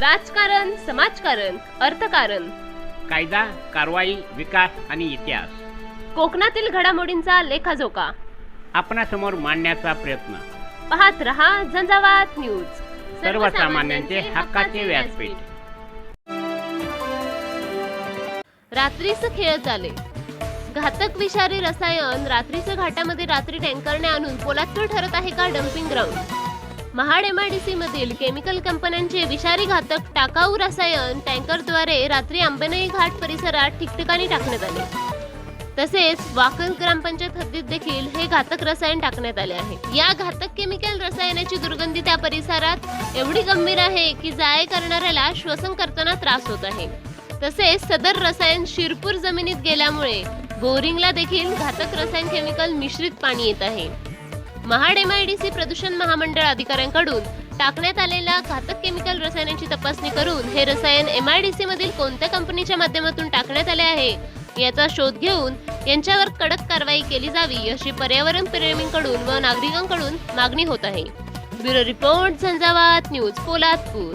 राजकारण समाजकारण अर्थकारण. कायदा कारवाई विकास आणि इतिहास. कोकणातील घडामोडींचा लेखाजोखा. आपणासमोर मांडण्याचा प्रयत्न. पाहत रहा झंझावात न्यूज. सर्वसामान्यांचे हक्काचे व्यासपीठ. रात्रीचं खेळत आले घातक विषारी रसायन रात्रीचं घाटामध्ये रात्री टँकरने आणून पोलादपूर ठरत आहे का डम्पिंग ग्राउंड? महाड एमआयडीसी मधील केमिकल कंपन्यांचे विषारी घातक टाकाऊ रसायन टँकरद्वारे रात्री आंबेनई घाट परिसरात ठिकठिकाणी टाकण्यात आले. तसेच वाकल ग्रामपंचायत हद्दीत देखील हे घातक रसायन टाकण्यात आले आहे. या घातक केमिकल रसायनाची दुर्गंधी त्या परिसरात एवढी गंभीर आहे की जाय करणाऱ्याला श्वसन करताना त्रास होत आहे. तसेच सदर रसायन शिरपूर जमिनीत गेल्यामुळे बोरिंगला देखील घातक रसायन केमिकल मिश्रित पाणी येत आहे. महाड एमआयडीसी प्रदूषण महामंडळ अधिकाऱ्यांकडून टाकण्यात आलेल्या घातक केमिकल रसायनांची तपासणी करून हे रसायन एमआयडीसी मधील कोणत्या कंपनीच्या माध्यमातून टाकण्यात आले आहे? याचा शोध घेऊन यांच्यावर कडक कारवाई केली जावी अशी पर्यावरण प्रेमींकडून व नागरिकांकडून मागणी होत आहे. Bureau report Jhanjhavat news Poladpur.